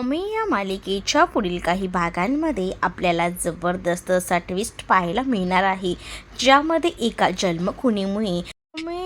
आम्ही या मालिकेच्या पुढील काही भागांमध्ये आपल्याला जबरदस्त असा ट्विस्ट पाहायला मिळणार आहे ज्यामध्ये एका जन्मखुणीमुळे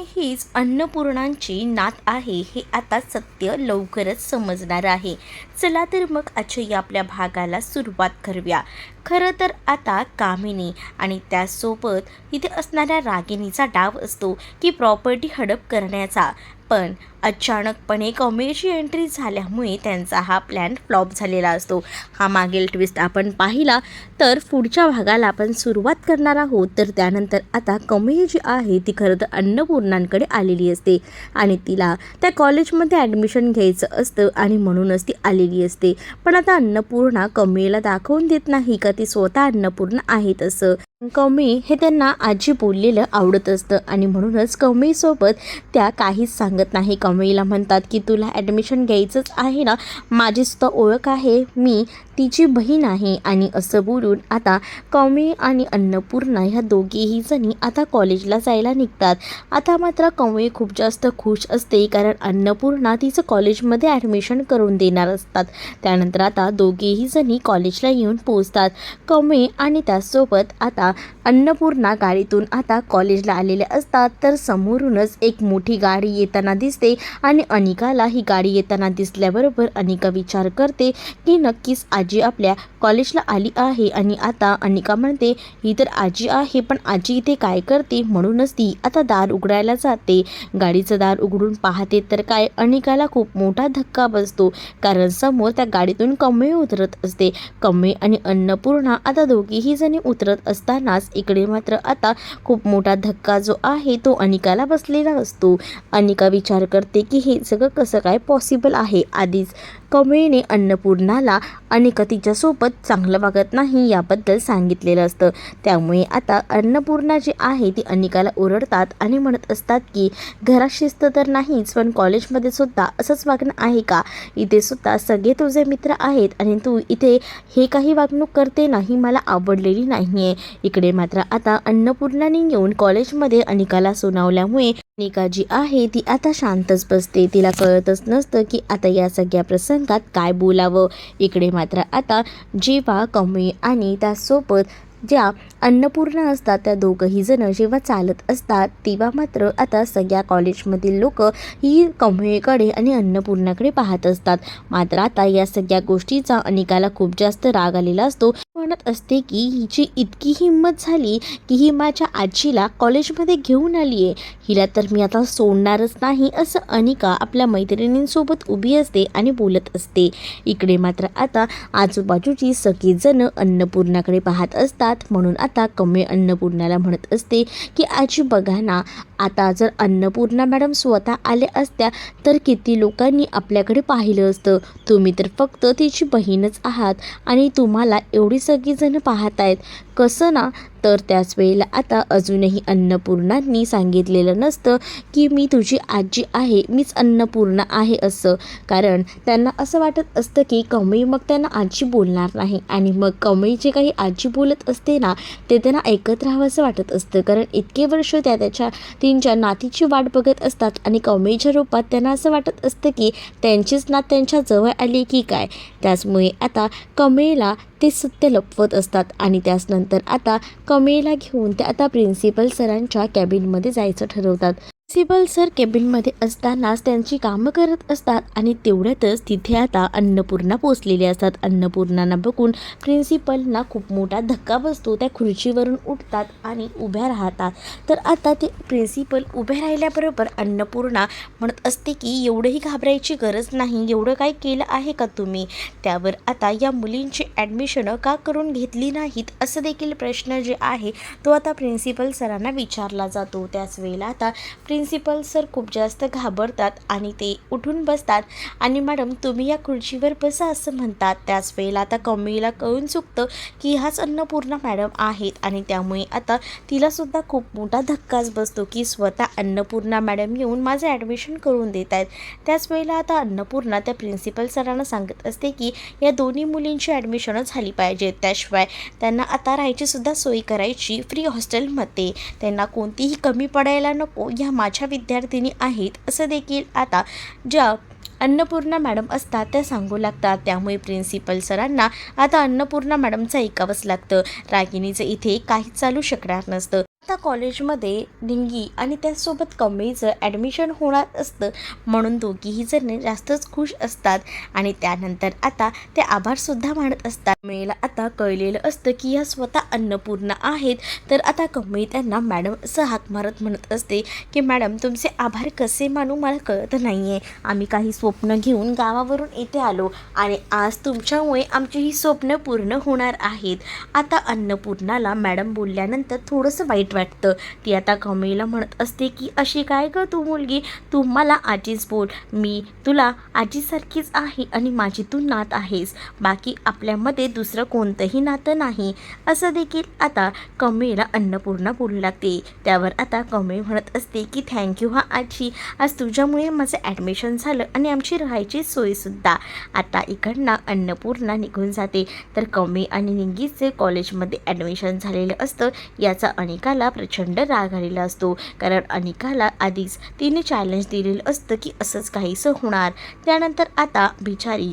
हीच अन्नपूर्णांची नात आहे हे आता सत्य लवकरच समजणार आहे. चला तर मग आजच्या या आपल्या भागाला सुरुवात करूया. खरं तर आता कामिनी आणि त्यासोबत इथे असणाऱ्या रागिणीचा डाव असतो की प्रॉपर्टी हडप करण्याचा. पण अचानकपणे कॉमेडीची एंट्री झाल्यामुळे त्यांचा हा प्लॅन फ्लॉप झालेला असतो. हा मागील ट्विस्ट आपण पाहिला. तर पुढच्या भागाला आपण सुरुवात करणार आहोत. तर त्यानंतर आता कमई जी आहे ती खरं तर अन्नपूर्णांकडे आलेली असते. आणि तिला त्या कॉलेजमध्ये ॲडमिशन घ्यायचं असतं आणि म्हणूनच ती आलेली असते. पण आता अन्नपूर्णा कमेला दाखवून देत नाही का? ती स्वतः अन्नपूर्णा आहेत असं कमी हे त्यांना आजी बोललेलं आवडत असतं. आणि म्हणूनच कौमीसोबत त्या काहीच सांगत नाही. कमळीला म्हणतात की तुला ॲडमिशन घ्यायचंच आहे ना? माझी सुद्धा ओळख आहे. मी तिची बहीण आहे आणि असं बोलून आता कमळी आणि अन्नपूर्णा ह्या दोघीही जणी आता कॉलेजला जायला निघतात. आता मात्र कमळी खूप जास्त खुश असते कारण अन्नपूर्णा तिचं कॉलेजमध्ये ॲडमिशन करून देणार असतात. त्यानंतर आता दोघेही जणी कॉलेजला येऊन पोचतात कमळी आणि त्यासोबत आता अन्नपूर्णा गाडीतून आता कॉलेजला आलेल्या असतात. तर समोरूनच एक मोठी गाडी येताना दिसते. आणि अनिकाला ही गाडी येताना दिसल्याबरोबर अनिका विचार करते की नक्कीच आजी आपल्या कॉलेजला आली आहे आणि आता अनिका म्हणते ही तर आजी आहे पण आजी इथे काय करते? म्हणूनच ती आता दार उघडायला जाते. गाडीचं दार उघडून पाहते तर काय अनिकाला खूप मोठा धक्का बसतो कारण समोर त्या गाडीतून कमळे उतरत असते. कमळे आणि अन्नपूर्णा आता दोघीही जणी उतरत असतानाच इकडे मात्र आता खूप मोठा धक्का जो आहे तो अनिकाला बसलेला असतो. अनिका विचार करते की हे सगळं कसं काय पॉसिबल आहे? आधीच कमळीने अन्नपूर्णाला अनिका तिच्यासोबत चांगलं वागत नाही याबद्दल सांगितलेलं असतं. त्यामुळे आता अन्नपूर्णा जी आहे ती अनिकाला ओरडतात आणि म्हणत असतात की घरात शिस्त तर नाहीच पण कॉलेजमध्ये सुद्धा असंच वागणं आहे का? इथे सुद्धा सगळे तुझे मित्र आहेत आणि तू इथे हे काही वागणूक करते नाही मला आवडलेली नाही आहे इकडे मात्र आता अन्नपूर्णाने येऊन कॉलेजमध्ये अनिकाला सुनावल्यामुळे अनिका जी आहे ती आता शांतच बसते. तिला कळतच नसतं की आता या सगळ्या प्रसंग प्रसंगात काय बोलावं. इकडे मात्र आता जेव्हा कमी आणि त्यासोबत ज्या अन्नपूर्णा असतात त्या दोघंही जण जेव्हा चालत असतात तेव्हा मात्र आता सगळ्या कॉलेजमधील लोक ही कमळेकडे आणि अन्नपूर्णाकडे पाहत असतात. मात्र आता या सगळ्या गोष्टीचा अनिकाला खूप जास्त राग आलेला असतो. म्हणत असते की हिची इतकी हिंमत झाली की ही माझ्या आजीला कॉलेजमध्ये घेऊन आली आहे हिला तर मी आता सोडणारच नाही असं अनिका आपल्या मैत्रिणींसोबत उभी असते आणि बोलत असते. इकडे मात्र आता आजूबाजूची सगळीजणं अन्नपूर्णाकडे पाहत असतात. म्हणून आता कमे अन्नपूर्णाला म्हणत असते की आजी बघा ना आता जर अन्नपूर्णा मॅडम स्वतः आल्या असत्या तर किती लोकांनी आपल्याकडे पाहिलं असतं. तुम्ही तर फक्त तिची बहीणच आहात आणि तुम्हाला एवढी सगळीजणं पाहत आहेत कसं ना तर त्याच वेळेला आता अजूनही अन्नपूर्णांनी सांगितलेलं नसतं की मी तुझी आजी आहे मीच अन्नपूर्णा आहे असं. कारण त्यांना असं वाटत असतं की कमळी मग त्यांना आजी बोलणार नाही. आणि मग कमळी जे काही आजी बोलत असते ना ते त्यांना ऐकत राहावं असं वाटत असतं. कारण इतके वर्ष त्या त्याच्या तीनच्या नातीची वाट बघत असतात आणि कमळीच्या रूपात त्यांना असं वाटत असतं की त्यांचीच नात त्यांच्या जवळ आली की काय? त्याचमुळे आता कमळीला ते सत्य लपवत असतात आणि त्याचनंतर आता कमळीला घेऊन ते आता प्रिन्सिपल सरांच्या कॅबिनमध्ये जायचं ठरवतात. प्रिन्सिपल सर केबिनमध्ये असतानाच त्यांची कामं करत असतात आणि तेवढ्यातच तिथे आता अन्नपूर्णा पोचलेली असतात. अन्नपूर्णांना बघून प्रिन्सिपलना खूप मोठा धक्का बसतो. त्या खुर्चीवरून उठतात आणि उभ्या राहतात. तर आता ते प्रिन्सिपल उभे राहिल्याबरोबर अन्नपूर्णा म्हणत असते की एवढंही घाबरायची गरज नाही. एवढं काय केलं आहे का तुम्ही? त्यावर आता या मुलींची ॲडमिशनं का करून घेतली नाहीत? असं देखील प्रश्न जे आहे तो आता प्रिन्सिपल सरांना विचारला जातो. त्याच वेळेला आता प्रिन्सिपल सर खूप जास्त घाबरतात आणि ते उठून बसतात. आणि मॅडम तुम्ही या खुर्चीवर बसा असं म्हणतात. त्याच वेळेला आता कमीला कळून चुकतं की ह्याच अन्नपूर्णा मॅडम आहेत आणि त्यामुळे आता तिलासुद्धा खूप मोठा धक्काच बसतो की स्वतः अन्नपूर्णा मॅडम येऊन माझं ॲडमिशन करून देत आहेत. त्याच वेळेला आता अन्नपूर्णा त्या प्रिन्सिपल सरांना सांगत असते की या दोन्ही मुलींची ॲडमिशनं झाली पाहिजे त्याशिवाय त्यांना आता राहायचीसुद्धा सोय करायची फ्री हॉस्टेलमध्ये. त्यांना कोणतीही कमी पडायला नको ह्या माझ्या विद्यार्थिनी आहेत असं देखील आता ज्या अन्नपूर्णा मॅडम असतात त्या सांगू लागतात. त्यामुळे प्रिन्सिपल सरांना आता अन्नपूर्णा मॅडमचं ऐकावंच लागतं. रागिणीचं इथे काहीच चालू शकणार नसतं. आता कॉलेजमध्ये डिंगी आणि त्याचसोबत कमळीचं ॲडमिशन होणार असतं म्हणून दोघीही जण जास्तच खुश असतात. आणि त्यानंतर आता ते आभारसुद्धा मानत असतात. कमळीला आता कळलेलं असतं की या स्वतः अन्नपूर्णा आहेत. तर आता कमळी त्यांना मॅडम असं हाक मारत म्हणत असते की मॅडम तुमचे आभार कसे मानू मला कळत नाही आहे आम्ही काही स्वप्न घेऊन गावावरून इथे आलो आणि आज तुमच्यामुळे आमची ही स्वप्न पूर्ण होणार आहेत. आता अन्नपूर्णाला मॅडम बोलल्यानंतर थोडंसं वाईट वाटतं. ती आता कमळीला म्हणत असते की अशी काय ग तू मुलगी? तू मला आजीच बोल. मी तुला आजीसारखीच आहे आणि माझी तू नात आहेस. बाकी आपल्यामध्ये दुसरं कोणतंही नातं नाही. असं देखील आता कमळीला अन्नपूर्णा बोलू लागते. त्यावर आता कमळी म्हणत असते की थँक्यू हा आजी. आज तुझ्यामुळे माझं ॲडमिशन झालं आणि आमची राहायची सोयसुद्धा आता इकडनं अन्नपूर्णा निघून जाते. तर कमळी आणि निंगीचे कॉलेजमध्ये ॲडमिशन झालेलं असतं. याचा अनेकाला प्रचंड राग आलेला असतो. कारण अनिकाला आधीच तिने चॅलेंज दिलेलं असतं की असंच काहीसं होणार. त्यानंतर आता बिचारी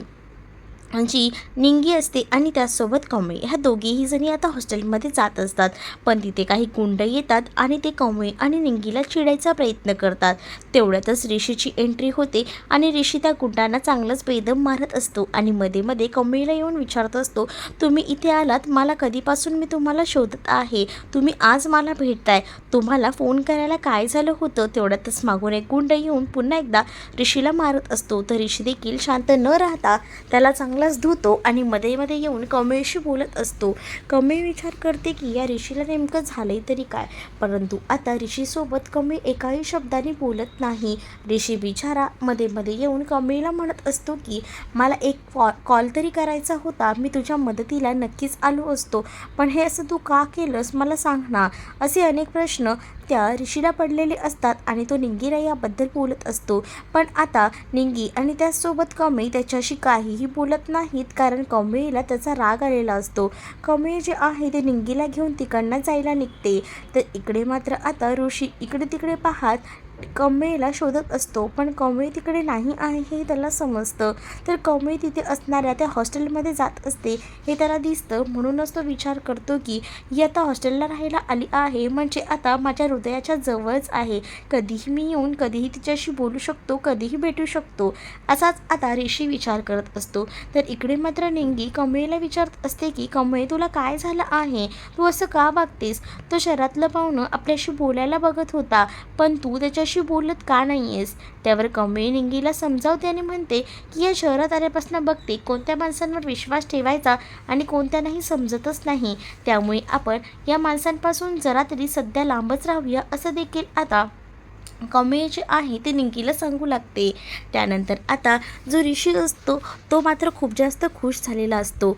जी निंगी असते आणि त्याचसोबत कमळे ह्या दोघीही जणी आता हॉस्टेलमध्ये जात असतात. पण तिथे काही गुंड येतात आणि ते कमळे आणि निंगीला चिडायचा प्रयत्न करतात. तेवढ्यातच ऋषीची एंट्री होते आणि ऋषी त्या गुंडांना चांगलंच बेदम मारत असतो आणि मध्ये मध्ये कमळीला येऊन विचारत असतो तुम्ही इथे आलात? मला कधीपासून मी तुम्हाला शोधत आहे? तुम्ही आज मला भेटताय. तुम्हाला फोन करायला काय झालं होतं? तेवढ्यातच मागून एक गुंड येऊन पुन्हा एकदा ऋषीला मारत असतो. तर ऋषी देखील शांत न राहता त्याला चांगलं चांगलाच धुतो आणि मध्ये मध्ये येऊन कमळशी बोलत असतो. कमळ विचार करते की या ऋषीला नेमकं झालंय तरी काय? परंतु आता ऋषीसोबत कमळ एकाही शब्दाने बोलत नाही. ऋषी बिचारा मध्ये मध्ये येऊन कमळीला म्हणत असतो की मला एक कॉ कॉल तरी करायचा होता. मी तुझ्या मदतीला नक्कीच आलो असतो. पण हे असं तू का केलंस? मला सांग ना. असे अनेक प्रश्न त्या ऋषीला पडलेले असतात आणि तो निंगीला याबद्दल बोलत असतो. पण आता निंगी आणि त्याचसोबत कमी त्याच्याशी काहीही बोलत नाहीत कारण कमळीला त्याचा राग आलेला असतो. कमळी जे आहे ते निंगीला घेऊन तिकडनं जायला निघते. तर इकडे मात्र आता ऋषी इकडे तिकडे पाहात कमळीला शोधत असतो पण कमळी तिकडे नाही आहे हे त्याला समजतं. तर कमळी तिथे असणाऱ्या त्या हॉस्टेलमध्ये जात असते हे त्याला दिसतं. म्हणूनच तो विचार करतो की ही आता हॉस्टेलला राहायला आली आहे म्हणजे आता माझ्या हृदयाच्या जवळच आहे. कधीही मी येऊन कधीही तिच्याशी बोलू शकतो कधीही भेटू शकतो. असाच आता ऋषी विचार करत असतो. तर इकडे मात्र निंगी कमळीला विचारत असते की कमळे तुला काय झालं आहे? तू असं का वागतेस तो शहरातलं पाहुणं आपल्याशी बोलायला बघत होता पण तू त्याच्याशी बोलत का नाही आहेस त्यावर कमळी निंगीला समजावते आणि म्हणते की या शहरात आल्यापासून बघते कोणत्या माणसांवर विश्वास ठेवायचा आणि कोणत्या नाही समजतच नाही. त्यामुळे आपण या माणसांपासून जरा तरी सध्या लांबच राहूया असं देखील आता कमळे जे आहे ते निंकीला सांगू लागते. त्यानंतर आता जो ऋषी असतो तो मात्र खूप जास्त खुश झालेला असतो.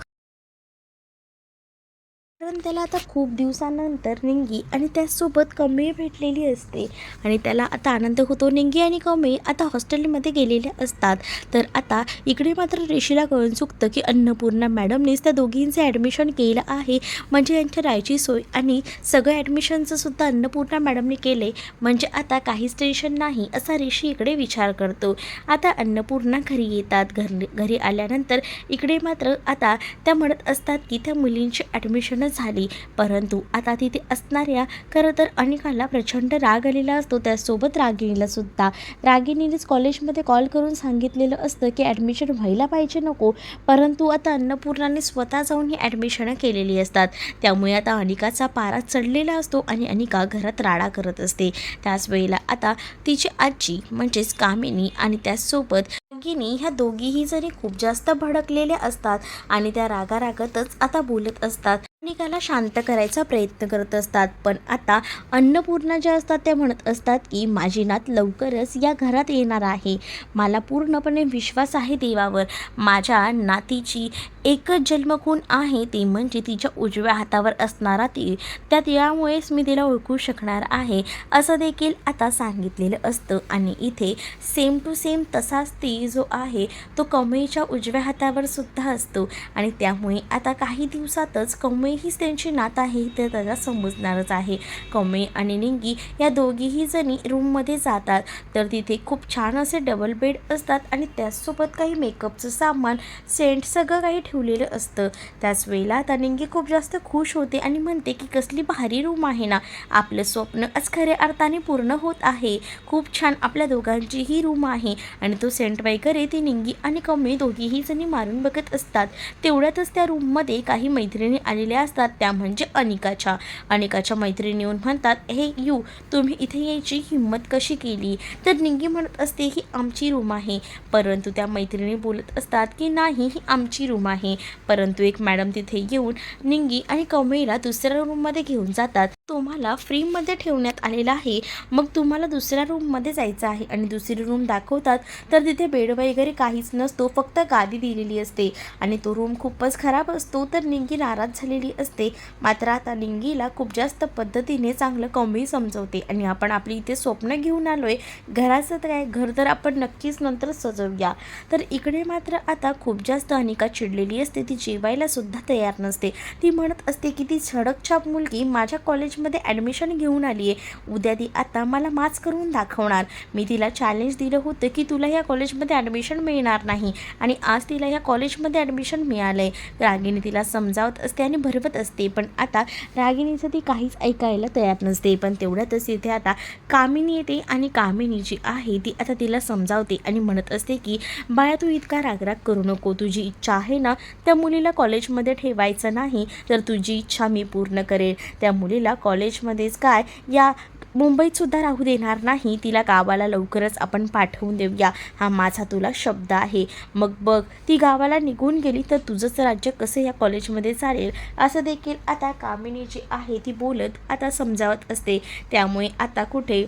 कारण त्याला आता खूप दिवसानंतर निंगी आणि त्यासोबत कमी भेटलेली असते. आणि त्याला आता आनंद होतो. निंगी आणि कमी आता हॉस्टेलमध्ये गेलेल्या असतात. तर आता इकडे मात्र रेशीला कळून चुकतं की अन्नपूर्णा मॅडमनेच त्या दोघींचं ॲडमिशन केलं आहे. म्हणजे यांच्या राहायची सोय आणि सगळं ॲडमिशनचं सुद्धा अन्नपूर्णा मॅडमने केले म्हणजे आता काहीच टेन्शन नाही असा रेशी इकडे विचार करतो. आता अन्नपूर्णा घरी येतात. घर घरी आल्यानंतर इकडे मात्र आता त्या म्हणत असतात की त्या मुलींची ॲडमिशनच झाली. परंतु आता तिथे असणाऱ्या खरं तर अनिकाला प्रचंड राग आलेला असतो. त्यासोबत रागिणीला सुद्धा. रागिणीनेच कॉलेजमध्ये कॉल करून सांगितलेलं असतं की ॲडमिशन व्हायला पाहिजे नको. परंतु आता अन्नपूर्णाने स्वतः जाऊन ही ॲडमिशनं केलेली असतात. त्यामुळे आता अनिकाचा पारा चढलेला असतो आणि अनिका घरात राडा करत असते. त्याच वेळेला आता तिची आजी म्हणजेच कामिनी आणि त्याचसोबत रागिनी ह्या दोघीही जरी खूप जास्त भडकलेल्या असतात आणि त्या रागारागतच आता बोलत असतात. अनिकाला शांत करायचा प्रयत्न करत असतात. पण आता अन्नपूर्णा ज्या असतात त्या म्हणत असतात की माझी नात लवकरच या घरात येणार आहे. मला पूर्णपणे विश्वास आहे देवावर. माझ्या नातीची एकच जन्मखून आहे ती म्हणजे तिच्या उजव्या हातावर असणारा ती त्यात यामुळेच मी तिला ओळखू शकणार आहे. असं देखील आता सांगितलेलं असतं. आणि इथे सेम टू सेम तसाच ती जो आहे तो कमळीच्या उजव्या हातावर सुद्धा असतो. आणि त्यामुळे आता काही दिवसातच कमळी हीच त्यांची नात आहे ते त्याला समजणारच आहे. कौमे आणि निंगी या दोघीही जणी रूममध्ये जातात. तर तिथे खूप छान असे डबल बेड असतात आणि त्याचसोबत काही मेकअपचं सामान सेंट सगळं काही ठेवलेलं असतं. त्याच वेळेला आता निंगी खूप जास्त खुश होते आणि म्हणते की कसली भारी रूम आहे ना. आपलं स्वप्न आज खऱ्या अर्थाने पूर्ण होत आहे. खूप छान आपल्या दोघांची ही रूम आहे. आणि तो सेंट वगैरे ती निंगी आणि कौमे दोघीही जणी मारून बघत असतात. तेवढ्यातच त्या रूममध्ये काही मैत्रिणी आलेल्या असतात त्या म्हणजे अनिकाच्या. अनिकाच्या मैत्रिणी येऊन म्हणतात हे यू तुम्ही इथे यायची हिंमत कशी केली? तर निंगी म्हणत असते ही आमची रूम आहे. परंतु त्या मैत्रिणी बोलत असतात की नाही ही आमची रूम आहे. परंतु एक मॅडम तिथे येऊन निंगी आणि कमळीला दुसऱ्या रूममध्ये घेऊन जातात. तुम्हाला फ्रीमध्ये ठेवण्यात आलेला आहे. मग तुम्हाला दुसऱ्या रूममध्ये जायचं आहे आणि दुसरी रूम दाखवतात तर तिथे बेड वगैरे काहीच नसतो फक्त गादी दिलेली असते आणि तो रूम खूपच खराब असतो. तर निंगी नाराज झालेली असते. मात्र आता निंगीला खूप जास्त पद्धतीने चांगलं कमी समजवते. आणि आपण आपली इथे स्वप्न घेऊन आलो आहे घराचं तर काय घर तर आपण नक्कीच नंतर सजवूया. तर इकडे मात्र आता खूप जास्त अनिका चिडलेली असते. ती जेवायला सुद्धा तयार नसते. ती म्हणत असते की ती छडकछाप मुलगी माझ्या कॉलेजमध्ये ॲडमिशन घेऊन आली आहे. उद्या ती आता मला माच करून दाखवणार. मी तिला चॅलेंज दिलं होतं की तुला या कॉलेजमध्ये ॲडमिशन मिळणार नाही. आणि आज तिला ह्या कॉलेजमध्ये ॲडमिशन मिळालं आहे रागिनी तिला समजावत असते आणि भरवत असते. पण आता रागिणीचं ती काहीच ऐकायला तयार नसते. पण तेवढ्यातच तिथे आता कामिनी येते आणि कामिनी जी आहे ती आता तिला समजावते आणि म्हणत असते की बाया तू इतका रागराग करू नको. तुझी इच्छा आहे ना त्या मुलीला कॉलेजमध्ये ठेवायचं नाही. तर तुझी इच्छा मी पूर्ण करेन. त्या मुलीला कॉलेजमध्येच काय या मुंबईत सुद्धा राहू देणार नाही. तिला गावाला लवकरच आपण पाठवून देऊया. हा माझा तुला शब्द आहे. मग बघ ती गावाला निघून गेली तर तुझंच राज्य कसं या कॉलेजमध्ये चालेल? असं देखील आता कामिनी जी आहे. ती बोलत आता समजावत असते. त्यामुळे आता कुठे?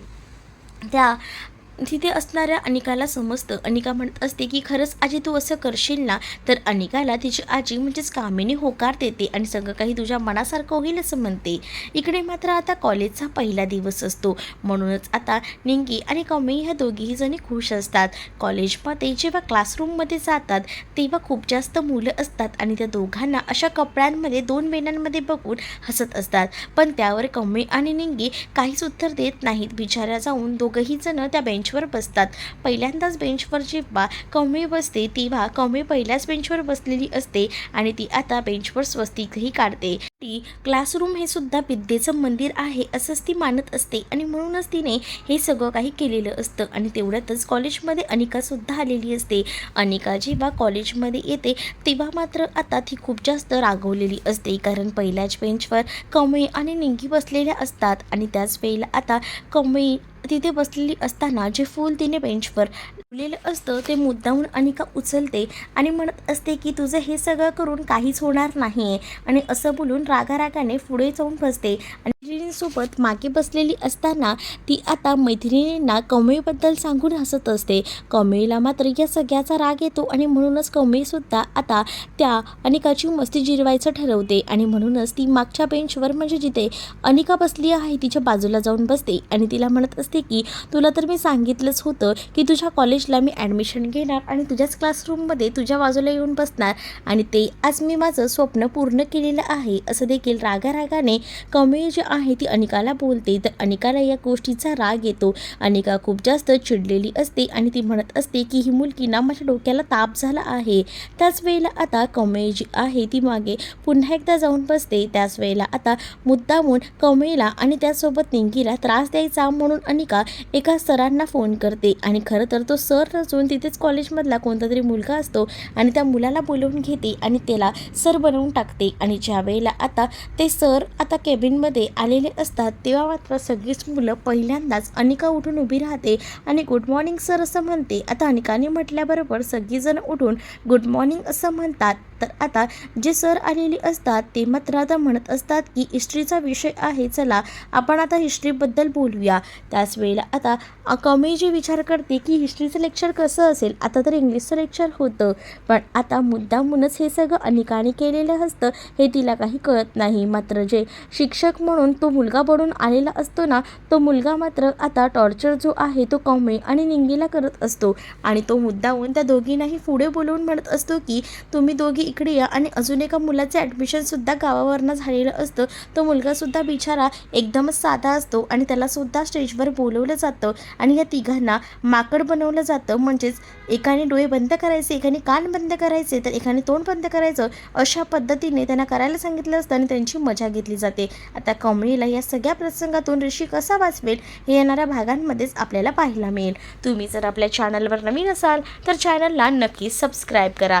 त्या तिथे असणाऱ्या अनिकाला समजतं. अनिका म्हणत असते की खरंच आजी तू असं करशील ना तर अनिकाला तिची आजी म्हणजेच कामिनी होकार देते आणि सगळं काही तुझ्या मनासारखं होईल असं म्हणते. इकडे मात्र आता कॉलेजचा पहिला दिवस असतो. म्हणूनच आता निंगी आणि कौमी ह्या दोघीही जणी खुश असतात. कॉलेजमध्ये जेव्हा क्लासरूममध्ये जातात तेव्हा खूप जास्त मुलं असतात आणि त्या दोघांना अशा कपड्यांमध्ये दोन वेण्यांमध्ये बघून हसत असतात. पण त्यावर कौमी आणि निंगी काहीच उत्तर देत नाहीत. बिचाऱ्या जाऊन दोघंही जण त्या बेंचवर बसतात. पहिल्यांदाच बेंचवर जेव्हा कवमी बसते तेव्हा कवमी पहिल्याच बेंचवर बसलेली असते आणि ती आता बेंचवर स्वस्तिकही काढते. ती क्लासरूम हे सुद्धा विद्येचं मंदिर आहे असंच ती मानत असते आणि म्हणूनच तिने हे सगळं काही केलेलं असतं आणि तेवढ्यातच कॉलेजमध्ये अनिकासुद्धा आलेली असते. अनिका जेव्हा कॉलेजमध्ये येते तेव्हा मात्र आता ती खूप जास्त रागवलेली असते कारण पहिल्याच बेंचवर कमई आणि निंगी बसलेल्या असतात आणि त्याच वेळेला आता कमई तिथे बसलेली असताना जे फूल तिने बेंचवर ठेवलेलं असतं ते मुद्दाहून अनिका उचलते आणि म्हणत असते की तुझं हे सगळं करून काहीच होणार नाही आणि असं बोलून रागारागाने पुढे जाऊन बसते. आणि मैत्रिणींसोबत मागे बसलेली असताना ती आता मैत्रिणींना कौमेबद्दल सांगून हसत असते. कौमेला मात्र या सगळ्याचा राग येतो आणि म्हणूनच कौमेसुद्धा आता त्या अनिकाची मस्ती जिरवायचं ठरवते आणि म्हणूनच ती मागच्या बेंचवर म्हणजे जिथे अनिका बसली आहे तिच्या बाजूला जाऊन बसते आणि तिला म्हणत असते की तुला तर मी सांगितलंच होतं की तुझ्या कॉलेजला मी ॲडमिशन घेणार आणि तुझ्याच क्लासरूममध्ये तुझ्या बाजूला येऊन बसणार आणि ते आज मी माझं स्वप्न पूर्ण केलेलं आहे. असं देखील रागारागाने कौमे आहे ती अनिकाला बोलते. तर अनिकाला या गोष्टीचा राग येतो. अनिका खूप जास्त चिडलेली असते आणि ती म्हणत असते की ही मुलगी ना माझ्या डोक्याला ताप झाला आहे. त्याच वेळेला आता कौमे जी आहे. ती मागे पुन्हा एकदा जाऊन बसते. त्याच वेळेला आता मुद्दामून कौमेला आणि त्यासोबत निंगीला त्रास द्यायचा म्हणून अनिका एका सरांना फोन करते. आणि खरं तर तो सर नसून तिथेच कॉलेजमधला कोणता तरी मुलगा असतो आणि त्या मुलाला बोलवून घेते आणि त्याला सर बनवून टाकते. आणि ज्या वेळेला आता ते सर आता केबिनमध्ये आलेले असतात तेव्हा मात्र सगळीच मुलं पहिल्यांदाच अनिका उठून उभी राहते आणि गुड मॉर्निंग सर असं म्हणते. आता अनिकाने म्हटल्याबरोबर सगळीजण उठून गुड मॉर्निंग असं म्हणतात. तर आता जे सर आलेले असतात ते मात्र आता म्हणत असतात की हिस्ट्रीचा विषय आहे चला आपण आता हिस्ट्रीबद्दल बोलूया. त्याच वेळेला आता कमी जे विचार करते की हिस्ट्रीचं लेक्चर कसं असेल आता तर इंग्लिशचं लेक्चर होतं. पण आता मुद्दामूनच हे सगळं अनिकाने केलेलं असतं हे तिला काही कळत नाही. मात्र जे शिक्षक म्हणून तो मुलगा बनून आलेला असतो ना तो मुलगा मात्र आता टॉर्चर जो आहे तो कौमे आणि निंगीला करत असतो. आणि तो मुद्दाहून त्या दोघींनाही पुढे बोलवून म्हणत असतो की तुम्ही दोघी इकडे या आणि अजून एका मुलाचं ॲडमिशनसुद्धा गावावरनं झालेलं असतं. तो मुलगासुद्धा बिचारा एकदमच साधा असतो आणि त्यालासुद्धा स्टेजवर बोलवलं जातं आणि या तिघांना माकड बनवलं जातं. म्हणजेच एकाने डोळे बंद करायचे एकाने कान बंद करायचे तर एकाने तोंड बंद करायचं. अशा पद्धतीने त्यांना करायला सांगितलं असतं आणि त्यांची मजा घेतली जाते. आता कमळीला या सगळ्या प्रसंगातून ऋषी कसा वाचवेल हे येणाऱ्या भागांमध्येच आपल्याला पाहायला मिळेल. तुम्ही जर आपल्या चॅनलवर नवीन असाल तर चॅनलला नक्की सबस्क्राईब करा.